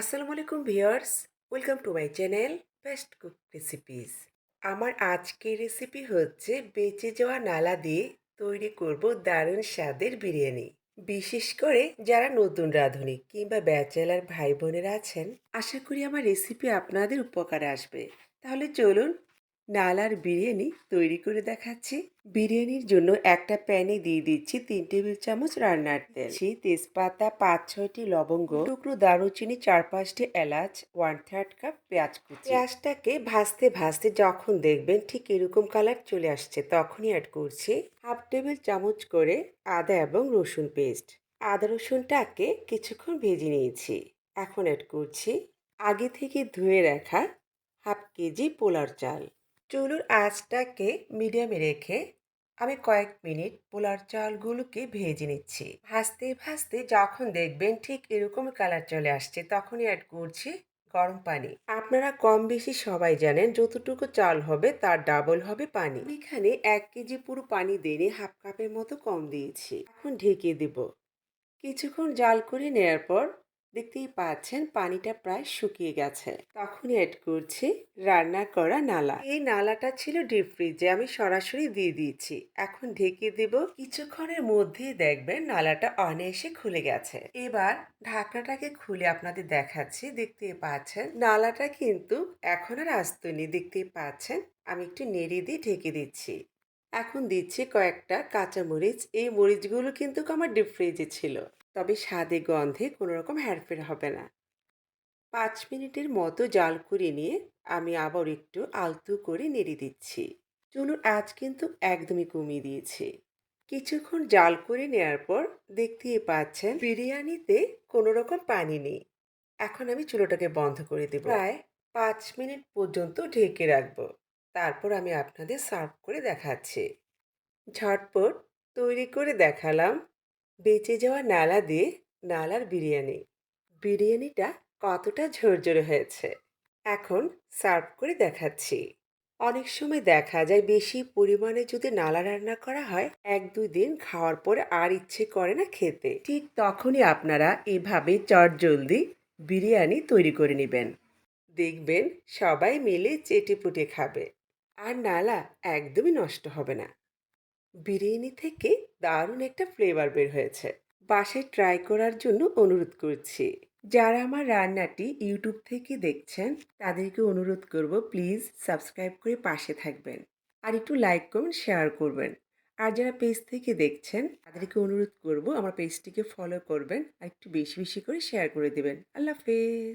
আসসালামু আলাইকুম viewers, welcome to my channel best cook recipes. আমার আজকের রেসিপি হচ্ছে বেঁচে যাওয়া নালা দিয়ে তৈরি করব দারুণ স্বাদের বিরিয়ানি। বিশেষ করে যারা নতুন রাঁধুনি কিংবা ব্যাচেলার ভাই বোনেরা আছেন, আশা করি আমার রেসিপি আপনাদের উপকারে আসবে। তাহলে চলুন নালার বিরিয়ানি তৈরি করে দেখাচ্ছি। বিরিয়ানির জন্য একটা প্যানে দিয়ে দিচ্ছি তিন টেবিল চামচ রান্নার তেল। দিচ্ছি তেজপাতা, পাঁচ, ছয়টি লবঙ্গ, টুকরো দারুচিনি, চার, পাঁচটি এলাচ ওয়ান থার্ড কাপ পেঁয়াজ কুচি। পেঁয়াজটাকে ভাজতে ভাজতে যখন দেখবেন ঠিক এরকম কালার চলে আসছে, তখনই অ্যাড করছি হাফ টেবিল চামচ করে আদা এবং রসুন পেস্ট আদা রসুনটাকে কিছুক্ষণ ভেজে নিয়েছি। এখন অ্যাড করছি আগে থেকে ধুয়ে রাখা হাফ কেজি পোলার চাল। চুলুর আঁচটাকে মিডিয়ামে রেখে আমি কয়েক মিনিট পোলার চালগুলোকে ভেজে নিচ্ছি। ভাজতে ভাজতে যখন দেখবেন ঠিক এরকম কালার চলে আসছে, তখনই অ্যাড করছি গরম পানি। আপনারা কম বেশি সবাই জানেন যতটুকু চাল হবে তার ডাবল হবে পানি। এখানে এক কেজি পুরো পানি দিয়ে হাফ কাপের মতো কম দিয়েছি। এখন ঢেকে দেব। কিছুক্ষণ জাল করে নেওয়ার পর দেখতেই পাচ্ছেন পানিটা প্রায় শুকিয়ে গেছে। তখনই অ্যাড করছি রান্না করা নালা। এই নালাটা ছিল ডিপ ফ্রিজে আমি সরাসরি দিয়ে দিয়েছি। এখন ঢেকে দেব। কিছুক্ষণের মধ্যেই দেখবেন নালাটা অনায়াসে খুলে গেছে। এবার ঢাকনাটাকে খুলে আপনাদের দেখাচ্ছি। দেখতে পাচ্ছেন নালাটা কিন্তু এখন আর আসতনি দেখতেই পাচ্ছেন আমি একটু নেড়ে দিয়ে ঢেকে দিচ্ছি। এখন দিচ্ছি কয়েকটা কাঁচা মরিচ এই মরিচগুলো কিন্তু আমার ডিপ ফ্রিজে ছিল। তবে স্বাদে, গন্ধে কোনো রকম হেরফের হবে না। পাঁচ মিনিটের মতো জাল করে নিয়ে আমি আবার একটু আলতু করে নেড়ে দিচ্ছি। চুনুর আজ কিন্তু একদমই কমিয়ে দিয়েছি। কিছুক্ষণ জাল করে নেওয়ার পর দেখতেই পাচ্ছেন বিরিয়ানিতে কোনো রকম পানি নেই। এখন আমি চুলোটাকে বন্ধ করে দেব। প্রায় পাঁচ মিনিট পর্যন্ত ঢেকে রাখব। তারপর আমি আপনাদের সার্ভ করে দেখাচ্ছি। ঝটপট তৈরি করে দেখালাম। বেঁচে যাওয়া নালা দিয়ে নালার বিরিয়ানি। বিরিয়ানিটা কতটা ঝরঝরে হয়েছে? এখন সার্ভ করে দেখাচ্ছি। অনেক সময় দেখা যায় বেশি পরিমাণে যদি নালা রান্না করা হয়, এক দুই দিন খাওয়ার পরে আর ইচ্ছে করে না খেতে। ঠিক তখনই আপনারা এভাবে চটজলদি বিরিয়ানি তৈরি করে নেবেন। দেখবেন সবাই মিলে চেটে পুটে খাবে। আর নালা একদমই নষ্ট হবে না। বিরিয়ানি থেকে দারুণ একটা ফ্লেভার বের হয়েছে। বাসায় ট্রাই করার জন্য অনুরোধ করছি। যারা আমার রান্নাটি ইউটিউব থেকে দেখছেন, তাদেরকে অনুরোধ করব প্লিজ সাবস্ক্রাইব করে পাশে থাকবেন। আর একটু লাইক কমেন্ট শেয়ার করবেন। আর যারা পেজ থেকে দেখছেন, তাদেরকে অনুরোধ করব আমার পেজটিকে ফলো করবেন আর একটু বেশি বেশি করে শেয়ার করে দেবেন। আল্লাহ হাফেজ!